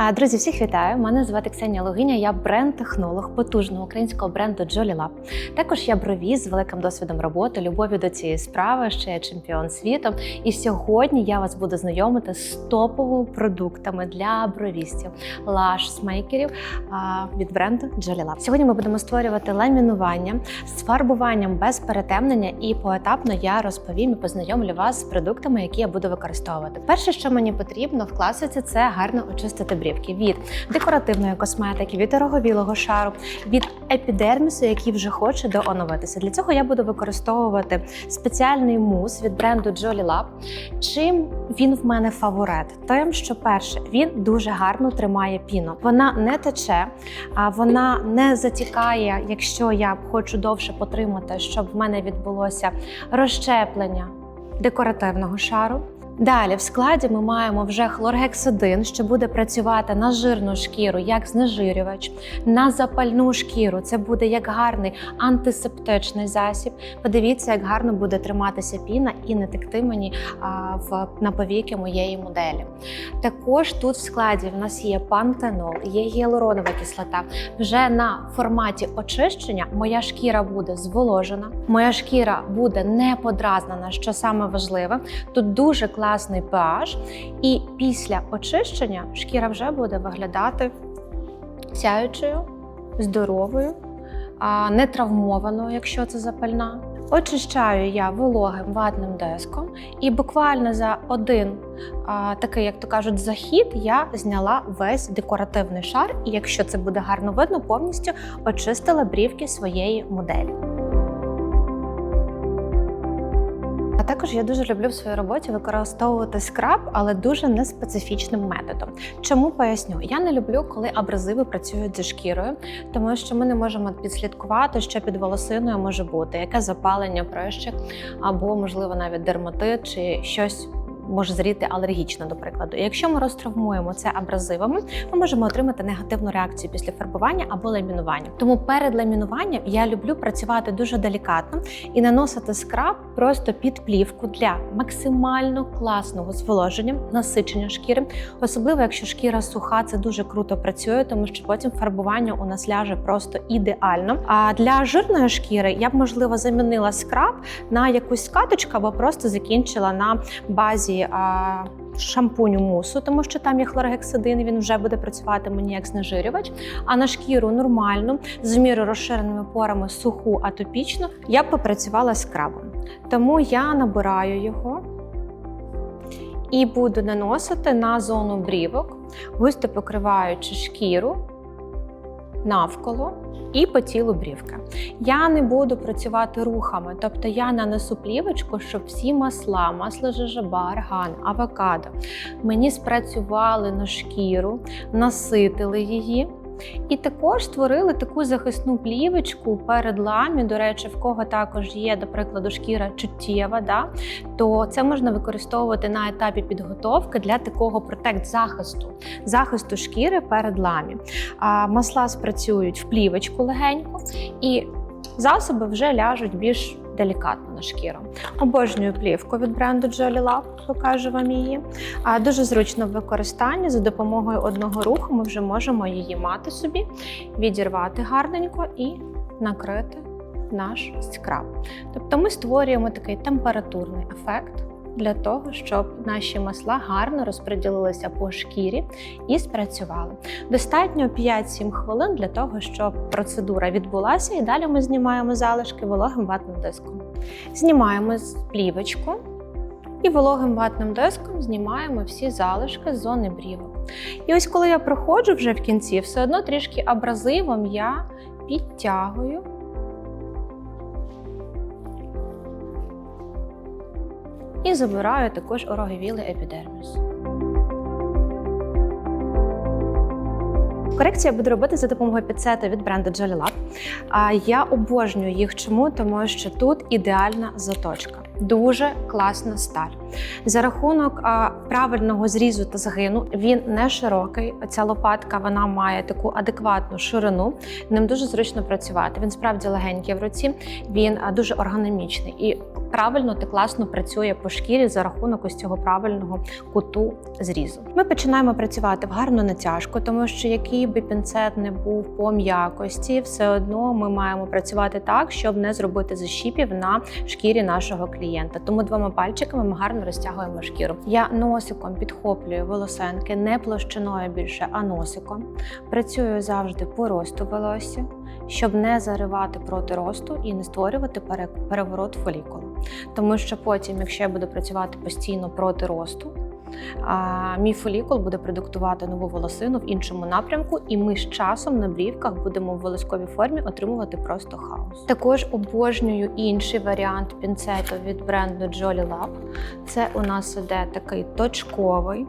Друзі, всіх вітаю! Мене звати Ксенія Логиня. Я бренд-технолог потужного українського бренду Jolly Lab. Також я бровіз з великим досвідом роботи, любов'ю до цієї справи, ще я чемпіон світу. І сьогодні я вас буду знайомити з топовими продуктами для бровістів, лаш-смейкерів від бренду Jolly Lab. Сьогодні ми будемо створювати ламінування з фарбуванням без перетемнення, і поетапно я розповім і познайомлю вас з продуктами, які я буду використовувати. Перше, що мені потрібно в класиці, це гарно очистити брівки від декоративної косметики, від роговілого шару, від епідермісу, який вже хоче дооновитися. Для цього я буду використовувати спеціальний мус від бренду Jolly Lab. Чим він в мене фаворит? Тим, що перше, він дуже гарно тримає піну. Вона не тече, а вона не затікає, якщо я хочу довше потримати, щоб в мене відбулося розщеплення декоративного шару. Далі в складі ми маємо вже хлоргексидин, що буде працювати на жирну шкіру як знежирювач, на запальну шкіру. Це буде як гарний антисептичний засіб. Подивіться, як гарно буде триматися піна і не текти мені а, в на повіки моєї моделі. Також тут в складі в нас є пантенол, є гіалуронова кислота. Вже на форматі очищення моя шкіра буде зволожена, моя шкіра буде не подразнена, що саме важливе. Тут дуже класний pH, і після очищення шкіра вже буде виглядати сяючою, здоровою, не травмованою, якщо це запальна. Очищаю я вологим ватним диском, і буквально за один а, такий, як то кажуть, захід я зняла весь декоративний шар, і якщо це буде гарно видно, повністю очистила брівки своєї моделі. А також я дуже люблю в своїй роботі використовувати скраб, але дуже неспецифічним методом. Чому поясню? Я не люблю, коли абразиви працюють зі шкірою, тому що ми не можемо підслідкувати, що під волосиною може бути, яке запалення, прищик, або, можливо, навіть дерматит чи щось. Може зріти алергічно, до прикладу. І якщо ми розтравмуємо це абразивами, ми можемо отримати негативну реакцію після фарбування або ламінування. Тому перед ламінуванням я люблю працювати дуже делікатно і наносити скраб просто під плівку для максимально класного зволоження, насичення шкіри. Особливо, якщо шкіра суха, це дуже круто працює, тому що потім фарбування у нас ляже просто ідеально. А для жирної шкіри я б можливо замінила скраб на якусь скаточку або просто закінчила на базі а, шампуню мусу, тому що там є хлоргексидин, він вже буде працювати мені як знежирювач. А на шкіру нормальну, з мірою розширеними порами суху атопічну, я б попрацювала скрабом. Тому я набираю його. І буду наносити на зону брівок, густо покриваючи шкіру навколо і по тілу брівки. Я не буду працювати рухами, тобто я нанесу плівочку, щоб всі масла, масло жижаба, арган, авокадо мені спрацювали на шкіру, наситили її. І також створили таку захисну плівочку перед ламі. До речі, в кого також є, до прикладу, шкіра чуттєва, да? то це можна використовувати на етапі підготовки для такого протект захисту, захисту шкіри перед ламі. А масла спрацюють в плівочку легенько, і засоби вже ляжуть більш делікатно на шкіру. Обожнюю плівку від бренду Jolly Lab, покажу вам її. Дуже зручно в використанні. За допомогою одного руху ми вже можемо її мати собі, відірвати гарненько і накрити наш скраб. Тобто ми створюємо такий температурний ефект. Для того, щоб наші масла гарно розподілилися по шкірі і спрацювали. Достатньо 5-7 хвилин для того, щоб процедура відбулася, і далі ми знімаємо залишки вологим ватним диском. Знімаємо плівочку і вологим ватним диском знімаємо всі залишки з зони брівок. І ось коли я проходжу вже в кінці, все одно трішки абразивом я підтягую. І забираю також ороговілий епідерміс. Корекцію я буду робити за допомогою піцета від бренду Jolly Lab. А Я обожнюю їх чому, тому що тут ідеальна заточка. Дуже класна сталь. За рахунок правильного зрізу та згину він не широкий. Ця лопатка вона має таку адекватну ширину. Ним дуже зручно працювати. Він справді легенький в руці, він дуже ергономічний. І правильно та класно працює по шкірі за рахунок ось цього правильного куту зрізу. Ми починаємо працювати в гарну натяжку, тому що який би пінцет не був по м'якості, все одно ми маємо працювати так, щоб не зробити защіпів на шкірі нашого клієнта. Тому двома пальчиками ми гарно розтягуємо шкіру. Я носиком підхоплюю волосенки не площиною більше, а носиком. Працюю завжди по росту волосся, щоб не заривати проти росту і не створювати переворот фолікулу. Тому що потім, якщо я буду працювати постійно проти росту, мій фолікул буде продуктувати нову волосину в іншому напрямку, і ми з часом на брівках будемо в волосковій формі отримувати просто хаос. Також обожнюю інший варіант пінцету від бренду Jolly Lab. Це у нас іде такий точковий.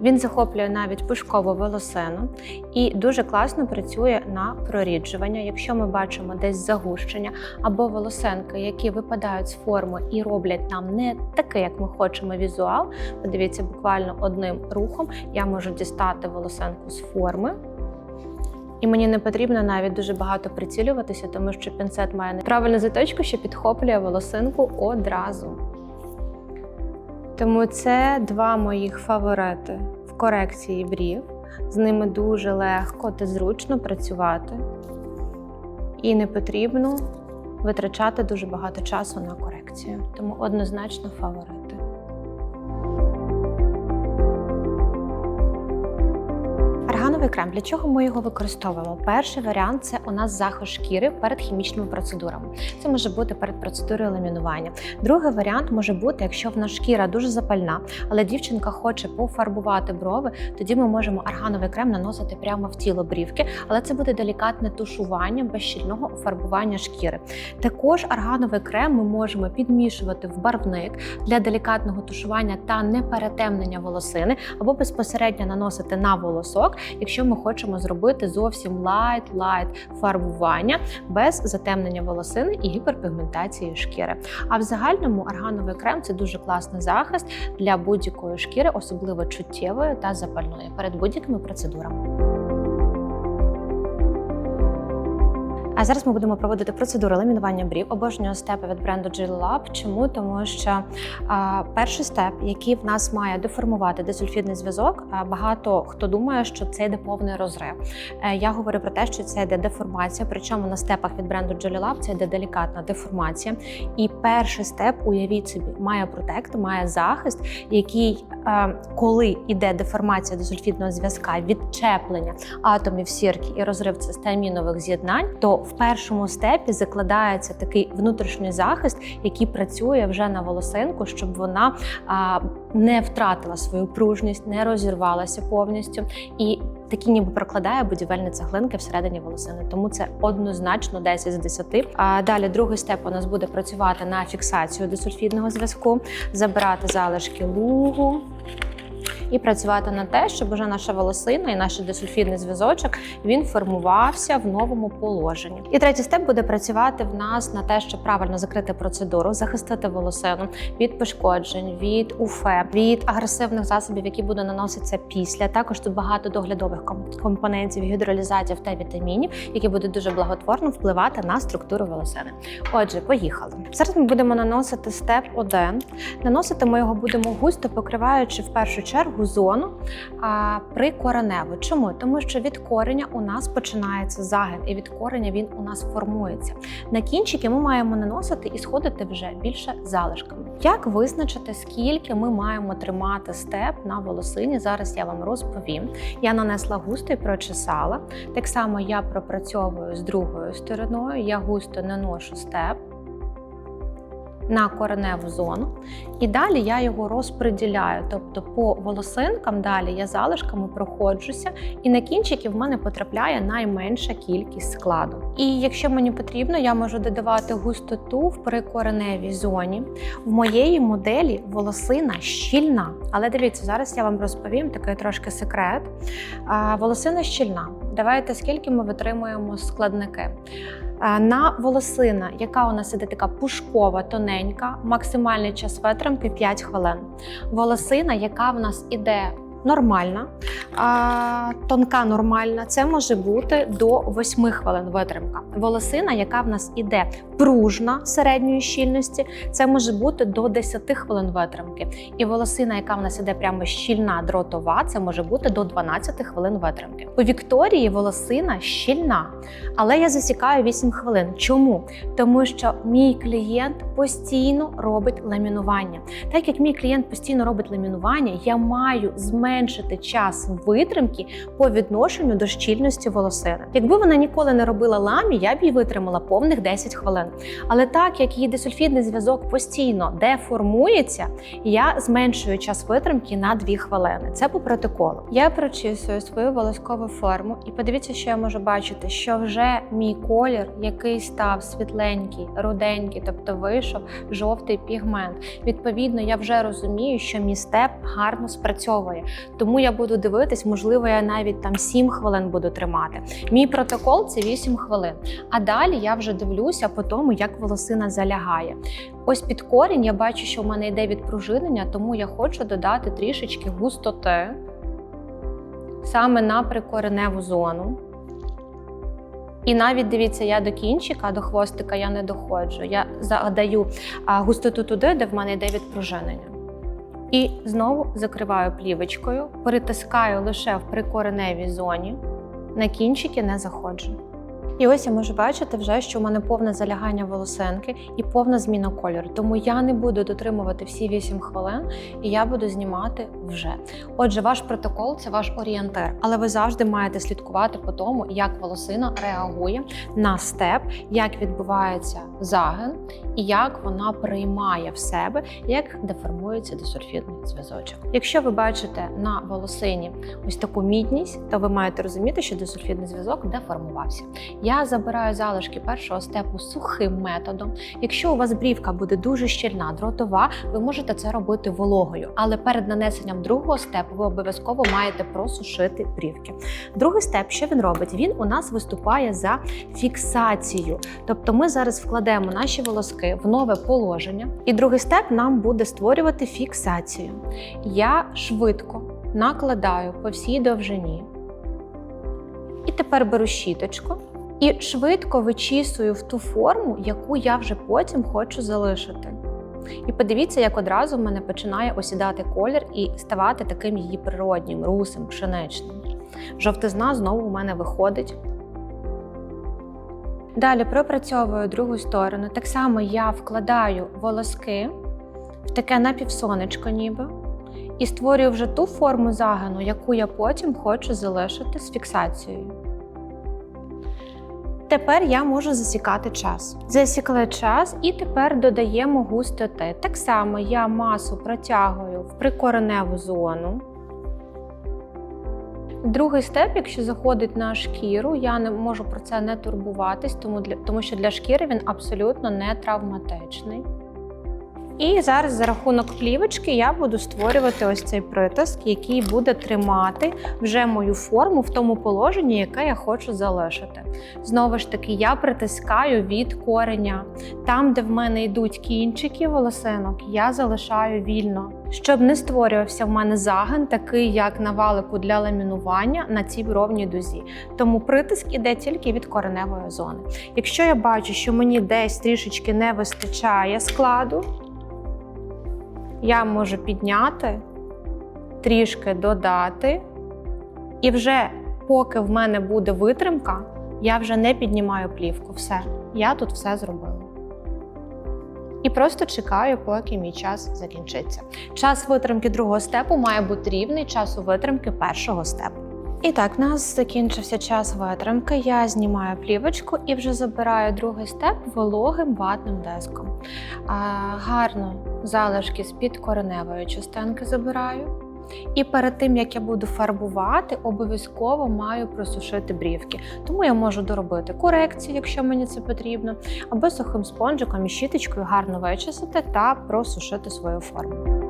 Він захоплює навіть пушкову волосину і дуже класно працює на проріджування. Якщо ми бачимо десь загущення або волосенки, які випадають з форми і роблять нам не таке, як ми хочемо візуал. Подивіться, буквально одним рухом я можу дістати волосенку з форми. І мені не потрібно навіть дуже багато прицілюватися, тому що пінцет має правильну заточку, що підхоплює волосинку одразу. Тому це два моїх фаворити в корекції брів. З ними дуже легко та зручно працювати. І не потрібно витрачати дуже багато часу на корекцію. Тому однозначно фаворити. Аргановий крем. Для чого ми його використовуємо? Перший варіант це у нас захист шкіри перед хімічними процедурами. Це може бути перед процедурою ламінування. Другий варіант може бути, якщо в нас шкіра дуже запальна, але дівчинка хоче пофарбувати брови, тоді ми можемо аргановий крем наносити прямо в тіло брівки, але це буде делікатне тушування без щільного фарбування шкіри. Також аргановий крем ми можемо підмішувати в барвник для делікатного тушування та неперетемнення волосини, або безпосередньо наносити на волосок, якщо ми хочемо зробити зовсім лайт-лайт фарбування без затемнення волосини і гіперпігментації шкіри. А в загальному аргановий крем це дуже класний захист для будь-якої шкіри, особливо чуттєвої та запальної перед будь-якими процедурами. А зараз ми будемо проводити процедуру ламінування брів. Обожнюю степи від бренду Jill Lab. Чому? Тому що а, перший степ, який в нас має деформувати десульфідний зв'язок, а, багато хто думає, що це йде повний розрив. Е, я говорю про те, що це йде деформація. Причому на степах від бренду Jill Lab це йде делікатна деформація. І перший степ, уявіть собі, має протект, має захист, який, е, коли йде деформація десульфідного зв'язка, відчеплення атомів сірки і розрив цистеамінових з'єднань, то першому степі закладається такий внутрішній захист, який працює вже на волосинку, щоб вона не втратила свою пружність, не розірвалася повністю і. Такі ніби прокладає будівельні цеглинки всередині волосини, тому це однозначно 10 з 10. А далі другий степ у нас буде працювати на фіксацію дисульфідного зв'язку, забирати залишки лугу, і працювати на те, щоб уже наша волосина і наш дисульфідний зв'язочок він формувався в новому положенні. І третій степ буде працювати в нас на те, щоб правильно закрити процедуру, захистити волосину від пошкоджень, від уфе, від агресивних засобів, які будуть наноситися після. Також тут багато доглядових компонентів, гідролізатів та вітамінів, які будуть дуже благотворно впливати на структуру волосини. Отже, поїхали. Зараз ми будемо наносити степ 1. Наносити ми його будемо густо покриваючи в першу чергу зону а, прикореневу. Чому? Тому що від кореня у нас починається загин, і від кореня він у нас формується. На кінчики ми маємо наносити і сходити вже більше залишками. Як визначити, скільки ми маємо тримати степ на волосині? Зараз я вам розповім. Я нанесла густо і прочесала. Так само я пропрацьовую з другою стороною. Я густо наношу степ на кореневу зону. І далі я його розподіляю. Тобто по волосинкам далі я залишками проходжуся, і на кінчики в мене потрапляє найменша кількість складу. І якщо мені потрібно, я можу додавати густоту в прикореневій зоні. В моєї моделі волосина щільна. Але дивіться, зараз я вам розповім такий трошки секрет. Волосина щільна. Давайте скільки ми витримуємо складники. А, На волосина, яка у нас іде така пушкова, тоненька, максимальний час витримки 5 хвилин. Волосина, яка в нас іде нормальна, тонка нормальна, це може бути до 8 хвилин витримка. Волосина, яка в нас іде пружна середньої щільності, це може бути до 10 хвилин витримки. І волосина, яка в нас іде прямо щільна дротова, це може бути до 12 хвилин витримки. У Вікторії волосина щільна, але я засікаю 8 хвилин. Чому? Тому що мій клієнт постійно робить ламінування. Так як мій клієнт постійно робить ламінування, я маю зменшити час витримки по відношенню до щільності волосини. Якби вона ніколи не робила ламі, я б їй витримала повних 10 хвилин. Але так як її дисульфідний зв'язок постійно деформується, я зменшую час витримки на 2 хвилини. Це по протоколу. Я прочісую свою волоскову форму, і подивіться, що я можу бачити, що вже мій колір, який став світленький, руденький, тобто вийшов жовтий пігмент. Відповідно, я вже розумію, що мій степ гарно спрацьовує. Тому я буду дивитись, можливо, я навіть там 7 хвилин буду тримати. Мій протокол це 8 хвилин. А далі я вже дивлюся по тому, як волосина залягає. Ось під корінь я бачу, що в мене йде відпружинення, тому я хочу додати трішечки густоти саме на прикореневу зону. І навіть дивіться, я до кінчика, до хвостика я не доходжу. Я задаю густоту туди, де в мене йде відпружинення. І знову закриваю плівочкою, перетискаю лише в прикореневій зоні, на кінчики не заходжу. І ось я можу бачити вже, що в мене повне залягання волосенки і повна зміна кольору. Тому я не буду дотримувати всі 8 хвилин, і я буду знімати вже. Отже, ваш протокол це ваш орієнтир, але ви завжди маєте слідкувати по тому, як волосина реагує на степ, як відбувається загин і як вона приймає в себе, як деформується дисульфідний зв'язочок. Якщо ви бачите на волосині ось таку мідність, то ви маєте розуміти, що дисульфідний зв'язок деформувався. Я забираю залишки першого степу сухим методом. Якщо у вас брівка буде дуже щільна, дротова, ви можете це робити вологою. Але перед нанесенням другого степу ви обов'язково маєте просушити брівки. Другий степ, що він робить? Він у нас виступає за фіксацію. Тобто ми зараз вкладемо наші волоски в нове положення, і другий степ нам буде створювати фіксацію. Я швидко накладаю по всій довжині. І тепер беру щіточку і швидко вичісую в ту форму, яку я вже потім хочу залишити. І подивіться, як одразу в мене починає осідати колір і ставати таким її природнім, русим, пшеничним. Жовтизна знову у мене виходить. Далі пропрацьовую другу сторону. Так само я вкладаю волоски в таке напівсонечко, ніби, і створюю вже ту форму загину, яку я потім хочу залишити з фіксацією. Тепер я можу засікати час. Засікли час і тепер додаємо густоти. Так само я масу протягую в прикореневу зону. Другий степ, якщо заходить на шкіру, я не можу про це не турбуватись, тому, для, тому що для шкіри він абсолютно не травматичний. І зараз за рахунок плівочки я буду створювати ось цей притиск, який буде тримати вже мою форму в тому положенні, яке я хочу залишити. Знову ж таки, я притискаю від кореня. Там, де в мене йдуть кінчики волосинок, я залишаю вільно, щоб не створювався в мене загин, такий як на валику для ламінування на цій ровній дузі. Тому притиск іде тільки від кореневої зони. Якщо я бачу, що мені десь трішечки не вистачає складу, я можу підняти, трішки додати, і вже поки в мене буде витримка, я вже не піднімаю плівку. Все, я тут все зробила. І просто чекаю, поки мій час закінчиться. Час витримки другого степу має бути рівний часу витримки першого степу. І так, в нас закінчився час витримки. Я знімаю плівочку і вже забираю другий степ вологим ватним диском. А, гарно залишки з під кореневої частинки забираю. І перед тим як я буду фарбувати, обов'язково маю просушити брівки. Тому я можу доробити корекцію, якщо мені це потрібно, або сухим спонжиком і щіточкою гарно вичистити та просушити свою форму.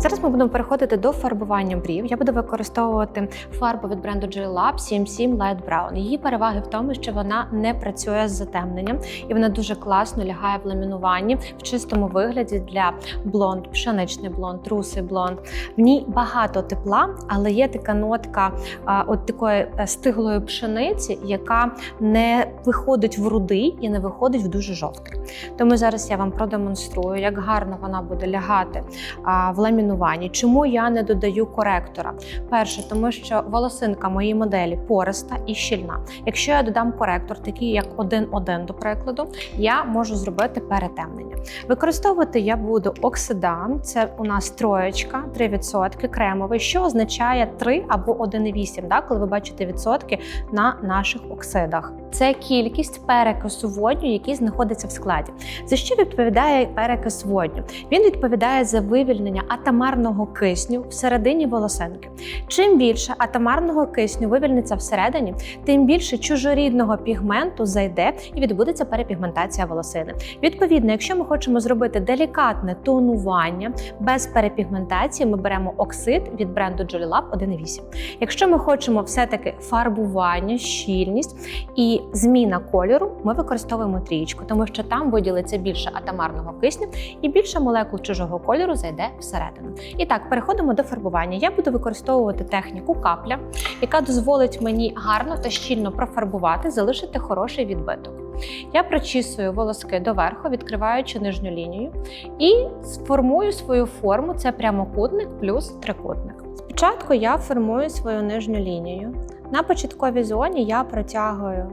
Зараз ми будемо переходити до фарбування брів. Я буду використовувати фарбу від бренду J Lab 77 Light Brown. Її переваги в тому, що вона не працює з затемненням і вона дуже класно лягає в ламінуванні в чистому вигляді для блонд, пшеничний блонд, русий блонд. В ній багато тепла, але є така нотка а, от такої е, стиглої пшениці, яка не виходить в рудий і не виходить в дуже жовтий. Тому зараз я вам продемонструю, як гарно вона буде лягати а, в ламінуванні. Чому я не додаю коректора? Перше, тому що волосинка моєї моделі пориста і щільна. Якщо я додам коректор, такий як 1-1, до прикладу, я можу зробити перетемнення. Використовувати я буду оксидан, це у нас троєчка, 3% кремовий, що означає 3 або 1,8, да, коли ви бачите відсотки на наших оксидах. Це кількість перекису водню, який знаходиться в складі. За що відповідає перекис водню? Він відповідає за вивільнення атомарного кисню всередині волосинки. Чим більше атомарного кисню вивільниться всередині, тим більше чужорідного пігменту зайде і відбудеться перепігментація волосини. Відповідно, якщо ми хочемо зробити делікатне тонування без перепігментації, ми беремо оксид від бренду Jolly Lab 1,8. Якщо ми хочемо все-таки фарбування, щільність і зміна кольору, ми використовуємо трієчку, тому що там виділиться більше атомарного кисню і більше молекул чужого кольору зайде всередину. І так, переходимо до фарбування. Я буду використовувати техніку капля, яка дозволить мені гарно та щільно профарбувати, залишити хороший відбиток. Я прочісую волоски доверху, відкриваючи нижню лінію, і сформую свою форму. Це прямокутник плюс трикутник. Спочатку я формую свою нижню лінію. На початковій зоні я протягую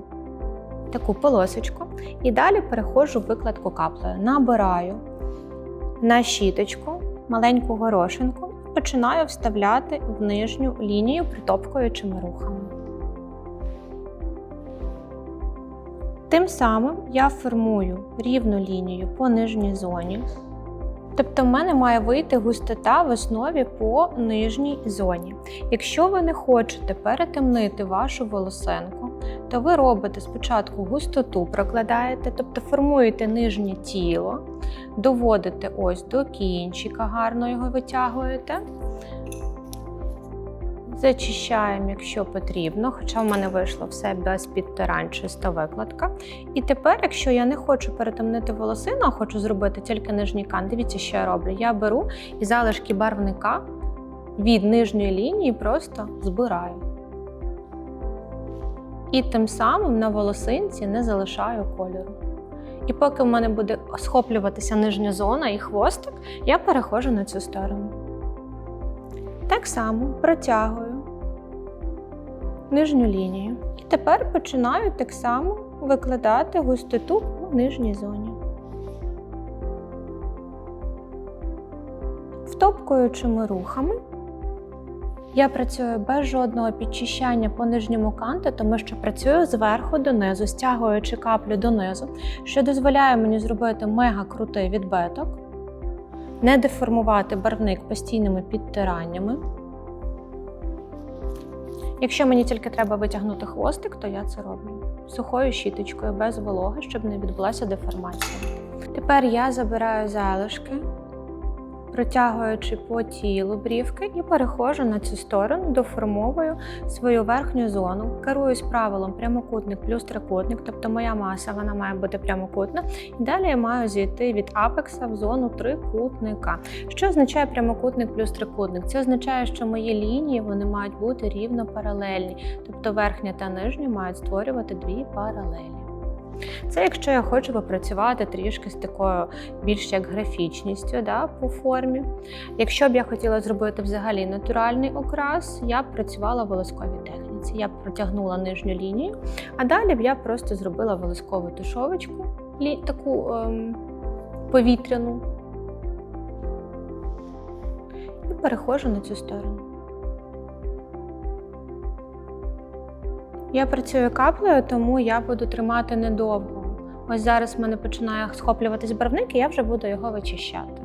таку полосочку і далі переходжу в викладку каплею. Набираю на щіточку маленьку горошинку, починаю вставляти в нижню лінію притопкуючими рухами. Тим самим я формую рівну лінію по нижній зоні. Тобто в мене має вийти густота в основі по нижній зоні. Якщо ви не хочете перетемнити вашу волосинку, то ви робите спочатку густоту, прокладаєте, тобто формуєте нижнє тіло, доводите ось до кінчика, гарно його витягуєте. Зачищаємо, якщо потрібно, хоча в мене вийшло все без підтирань, чиста викладка. І тепер, якщо я не хочу перетемнити волосину, а хочу зробити тільки нижній кант, дивіться, що я роблю. Я беру і залишки барвника від нижньої лінії просто збираю. І тим самим на волосинці не залишаю кольору. І поки в мене буде схоплюватися нижня зона і хвостик, я переходжу на цю сторону. Так само протягую нижню лінію. І тепер починаю так само викладати густоту у нижній зоні. Втопкуючими рухами я працюю без жодного підчищання по нижньому канту, тому що працюю зверху донизу, стягуючи каплю донизу, що дозволяє мені зробити мега крутий відбиток не деформувати барвник постійними підтираннями. Якщо мені тільки треба витягнути хвостик, то я це роблю сухою щіточкою без вологи, щоб не відбулася деформація. Тепер я забираю залишки, протягуючи по тілу брівки, і переходжу на цю сторону, доформовую свою верхню зону, керуюсь правилом прямокутник плюс трикутник, тобто моя маса вона має бути прямокутна. І далі я маю зійти від апекса в зону трикутника. Що означає прямокутник плюс трикутник? Це означає, що мої лінії вони мають бути рівно паралельні, тобто верхня та нижня мають створювати дві паралелі. Це якщо я хочу попрацювати трішки з такою більш як графічністю да, по формі. Якщо б я хотіла зробити взагалі натуральний окрас, я б працювала в волосковій техніці. Я б протягнула нижню лінію, а далі б я просто зробила волоскову тушовочку, таку ем, повітряну. І переходжу на цю сторону. Я працюю каплею, тому я буду тримати недовго. Ось зараз в мене починає схоплюватись барвник, і я вже буду його вичищати.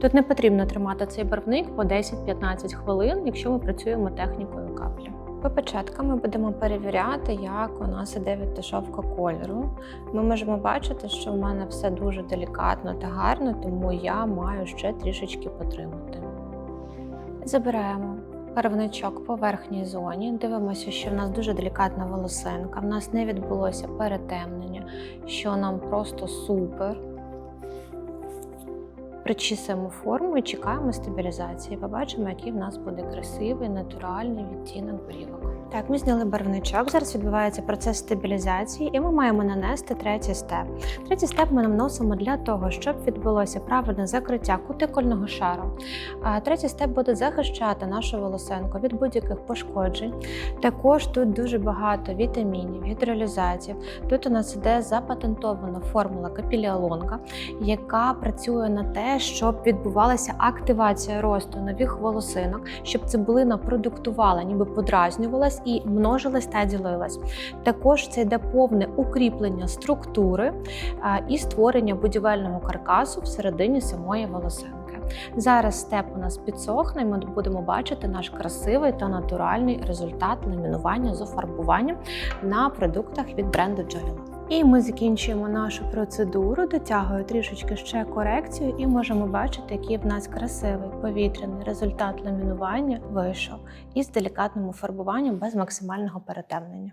Тут не потрібно тримати цей барвник по 10-15 хвилин, якщо ми працюємо технікою каплі. По початкам ми будемо перевіряти, як у нас іде відташовка кольору. Ми можемо бачити, що в мене все дуже делікатно та гарно, тому я маю ще трішечки потримати. Забираємо барвничок по верхній зоні. Дивимося, що в нас дуже делікатна волосинка. В нас не відбулося перетемнення, що нам просто супер. Причісуємо форму і чекаємо стабілізації. Побачимо, який в нас буде красивий натуральний відтінок брівок. Так, ми зняли барвничок. Зараз відбувається процес стабілізації, і ми маємо нанести третій степ. Третій степ ми наносимо для того, щоб відбулося правильне закриття кутикульного шару. Третій степ буде захищати нашу волосинку від будь-яких пошкоджень. Також тут дуже багато вітамінів, гідролізатів. Тут у нас іде запатентована формула капіліалонка, яка працює на те, щоб відбувалася активація росту нових волосинок, щоб цибулина продуктувала, ніби подразнювалась і множилась та ділилась. Також це йде повне укріплення структури і створення будівельного каркасу всередині самої волосинки. Зараз степ у нас підсохне, і ми будемо бачити наш красивий та натуральний результат ламінування з офарбуванням на продуктах від бренду Joy і ми закінчуємо нашу процедуру, дотягую трішечки ще корекцію, і можемо бачити, який в нас красивий повітряний результат ламінування вийшов із делікатним фарбуванням без максимального перетемнення.